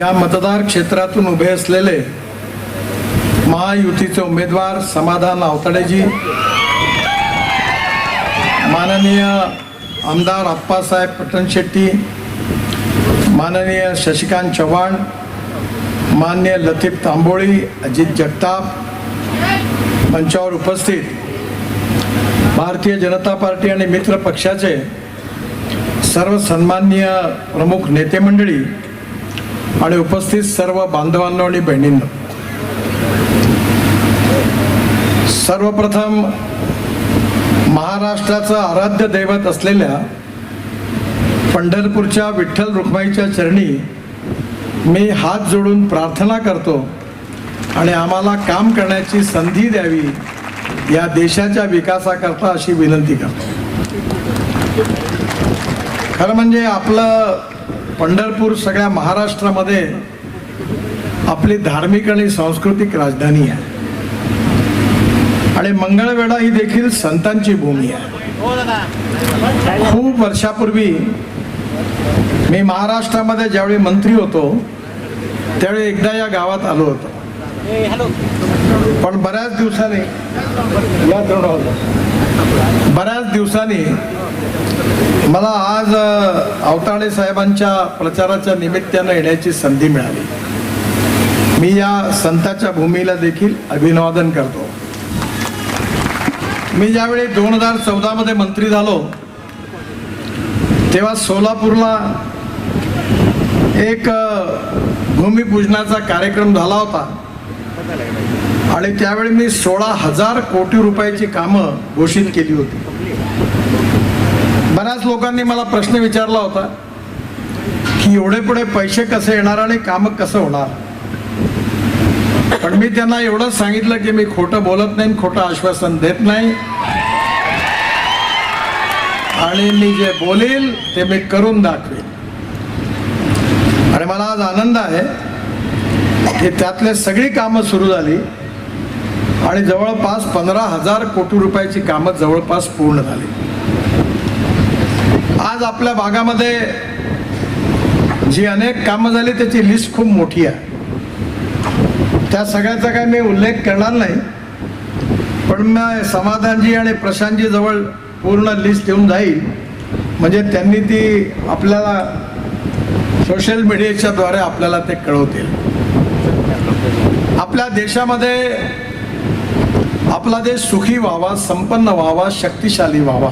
या मतदार क्षेत्रातून उभे असलेले महायुतीचे उमेदवार समाधान आवताडेजी माननीय आमदार अप्पासाहेब पटणशेट्टी माननीय शशिकांत चव्हाण मान्य लतीफ तांबोळी अजित जगताप मंचावर उपस्थित भारतीय जनता पार्टी आणि मित्र पक्षाचे सर्व सन्माननीय प्रमुख नेते मंडळी आणि उपस्थित सर्व बांधवांना आणि बहिणींना सर्वप्रथम महाराष्ट्राचं आराध्य दैवत असलेल्या पंढरपूरच्या विठ्ठल रुक्माईच्या चरणी मी हात जोडून प्रार्थना करतो आणि आम्हाला काम करण्याची संधी द्यावी या देशाच्या विकासाकरता अशी विनंती करतो. खरं म्हणजे आपलं पंढरपूर सगळ्या महाराष्ट्रामध्ये आपली धार्मिक आणि सांस्कृतिक राजधानी आहे. आणि मंगळवेढा ही देखील संतांची भूमी आहे. खूप वर्षापूर्वी मी महाराष्ट्रामध्ये ज्यावेळी मंत्री होतो त्यावेळी एकदा या गावात आलो होतो. पण बऱ्याच दिवसांनी. बऱ्याच दिवसांनी मला आज अवताळे साहेबांच्या प्रचाराच्या निमित्तानं येण्याची संधी मिळाली. मी या संताच्या भूमीला देखील अभिवादन करतो. मी ज्यावेळी दोन हजार चौदामध्ये मंत्री झालो तेव्हा सोलापूरला एक भूमिपूजनाचा कार्यक्रम झाला होता. आणि त्यावेळी मी सोळा हजार कोटी रुपयाची कामं घोषित केली होती. बऱ्याच लोकांनी मला प्रश्न विचारला होता की एवढे पुढे पैसे कसे येणार आणि काम कसं होणार? पण मी त्यांना एवढंच सांगितलं की मी खोटं बोलत नाही खोटं आश्वासन देत नाही. आणि मी जे बोलेल ते मी करून दाखवेल आणि मला आज आनंद आहे की त्यातले सगळी कामं सुरू झाली आणि जवळपास पंधरा हजार कोटी रुपयाची कामं जवळपास पूर्ण झाली. आज आपल्या भागामध्ये जी अनेक कामं झाली त्याची लिस्ट खूप मोठी आहे. त्या सगळ्याचा काही मी उल्लेख करणार नाही. पण मी समाधानजी आणि प्रशांतजी जवळ पूर्ण लिस्ट देऊन जाईल. म्हणजे त्यांनी ती आपल्याला सोशल मीडियाच्या द्वारे आपल्याला ते कळवतील. आपल्या देशामध्ये आपला देश सुखी व्हावा संपन्न व्हावा शक्तिशाली व्हावा.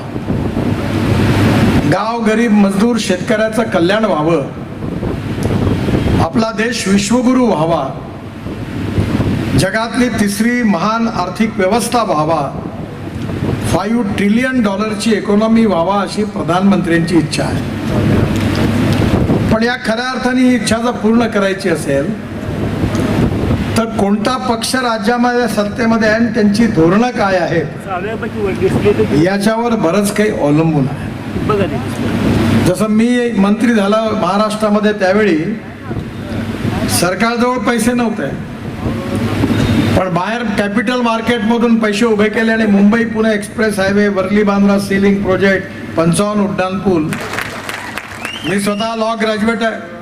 गाव गरीब मजदूर शेतकऱ्याचं कल्याण व्हावं. आपला देश विश्वगुरु व्हावा. जगातली तिसरी महान आर्थिक व्यवस्था व्हावा. फाईव्ह ट्रिलियन डॉलरची इकॉनॉमी व्हावा अशी प्रधानमंत्र्यांची इच्छा आहे. पण या खऱ्या अर्थाने ही इच्छा जर पूर्ण करायची असेल तर कोणता पक्ष राज्यामध्ये सत्तेमध्ये आहे आणि त्यांची धोरणं काय आहेत याच्यावर बरंच काही अवलंबून आहे. बघा जसं मी मंत्री झाला महाराष्ट्रामध्ये त्यावेळी सरकारजवळ पैसे नव्हते. पण बाहेर कॅपिटल मार्केटमधून पैसे उभे केले आणि Mumbai Pune express highway Worli Bandra sea link project पंचावन्न उड्डाण पूल. मी स्वतः लॉ ग्रॅज्युएट आहे.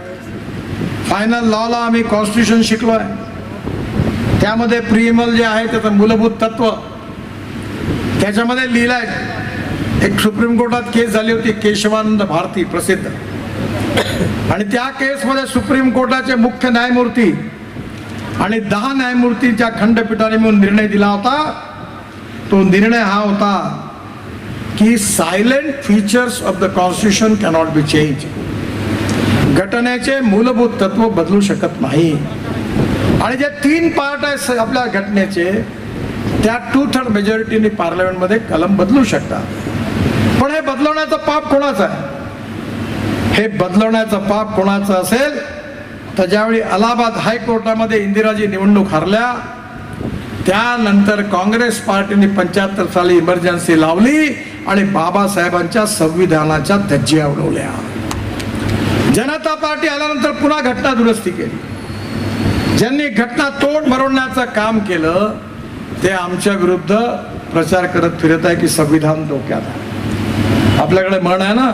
फायनल लॉला आम्ही कॉन्स्टिट्यूशन शिकलो आहे त्यामध्ये प्रिमल जे आहे त्याचं मूलभूत तत्व त्याच्यामध्ये लिहिलं आहे एक सुप्रीम कोर्टात केस झाली होती केशवानंद भारती प्रसिद्ध. आणि त्या केसमध्ये सुप्रीम कोर्टाचे मुख्य न्यायमूर्ती आणि दहा न्यायमूर्तीच्या खंडपीठाने मिळून निर्णय दिला होता. तो निर्णय हा होता की salient features of the constitution cannot be change. घटनेचे मूलभूत तत्व बदलू शकत नाही. आणि जे तीन पार्ट आहे आपल्या घटनेचे त्या टू थर्ड मेजॉरिटीने पार्लमेंटमध्ये कलम बदलू शकतात. पण हे बदलवण्याचं पाप कोणाचं आहे? हे बदलवण्याचं पाप कोणाचं असेल? तर ज्यावेळी अलाहाबाद हायकोर्टामध्ये इंदिराजी निवडणूक हरल्या त्यानंतर काँग्रेस पार्टीने पंच्याहत्तर साली इमर्जन्सी लावली आणि बाबासाहेबांच्या संविधानाच्या धज्जिया उडवल्या जनता पार्टी आल्यानंतर पुन्हा घटना दुरुस्ती केली. ज्यांनी घटना तोड मरवण्याचं काम केलं ते आमच्या विरुद्ध प्रचार करत फिरत आहे की संविधान धोक्यात आहे. आपल्याकडे म्हण आहे ना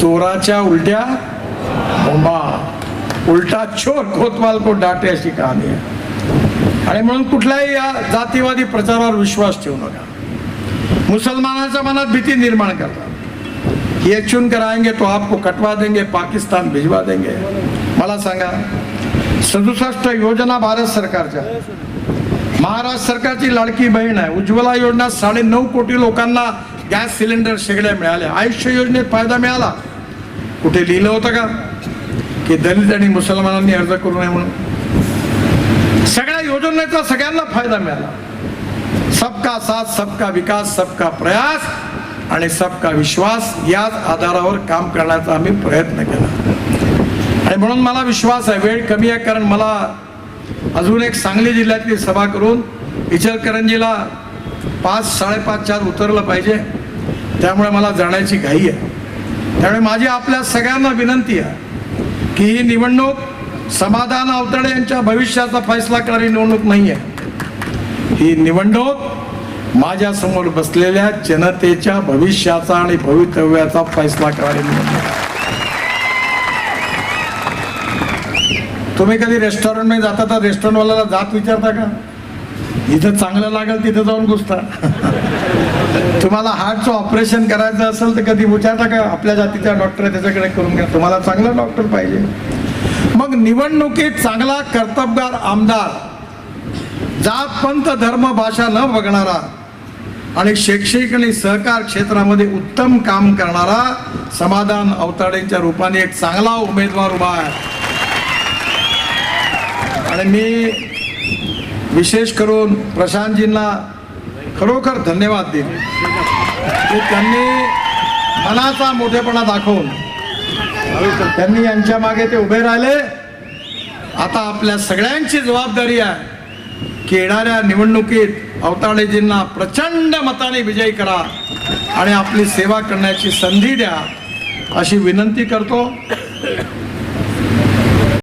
चोराच्या उलट्या बोंबा. उलटा चोर कोतवाल को डाटे अशी कहाणी आहे. आणि म्हणून कुठल्याही या जातीवादी प्रचारावर विश्वास ठेवू नका. मुसलमानाच्या मनात भीती निर्माण करतात ये चुन कर आएंगे तो आपको कटवा देंगे पाकिस्तान भिजवा देंगे. मला सांगा सदुसष्ट योजना भारत सरकारच्या. महाराष्ट्र सरकारची लाडकी बहीण आहे. उज्ज्वला योजना साडे नऊ कोटी लोकांना गॅस सिलेंडर शेगड्या मिळाल्या. आयुष्य योजनेत फायदा मिळाला. कुठे लिहिलं होतं का? की दलित आणि मुसलमानांनी अर्ज करू नये म्हणून. सगळ्या योजनेचा सगळ्यांना फायदा मिळाला. सबका साथ सबका विकास सबका प्रयास आणि सबका विश्वास याच आधारावर काम करण्याचा आम्ही प्रयत्न केला. आणि म्हणून मला विश्वास आहे वेळ कमी आहे कारण मला अजून एक सांगली जिल्ह्यातली सभा करून इचलकरंजीला पाच साडेपाच चार उतरलं पाहिजे. त्यामुळे मला जाण्याची घाई आहे. त्यामुळे माझी आपल्या सगळ्यांना विनंती आहे की ही निवडणूक समाधान अवतडे यांच्या भविष्याचा फैसला करणारी निवडणूक नाही आहे ही निवडणूक माझ्यासमोर बसलेल्या जनतेच्या भविष्याचा आणि भवितव्याचा फैसला करणारी निवडणूक आहे. तुम्ही कधी रेस्टॉरंटमध्ये जाता तर रेस्टॉरंटवाल्याला जात विचारता का? इथं चांगलं लागेल तिथं जाऊन घुसता. तुम्हाला हार्टचं ऑपरेशन करायचं असेल तर कधी विचारता का आपल्या जातीचा डॉक्टर त्याच्याकडे करून घ्या. तुम्हाला चांगला डॉक्टर पाहिजे. मग निवडणुकीत चांगला कर्तबगार आमदार जात पंथ धर्म भाषा न बघणारा आणि शैक्षणिक आणि सहकार क्षेत्रामध्ये उत्तम काम करणारा समाधान अवताडेच्या रूपाने एक चांगला उमेदवार उभा आहे. आणि मी विशेष करून प्रशांतजींना खरोखर धन्यवाद देईन की त्यांनी मनाचा मोठेपणा दाखवून त्यांनी यांच्या मागे ते उभे राहिले. आता आपल्या सगळ्यांची जबाबदारी आहे की येणाऱ्या निवडणुकीत अवताडेजींना प्रचंड मताने विजयी करा आणि आपली सेवा करण्याची संधी द्या अशी विनंती करतो.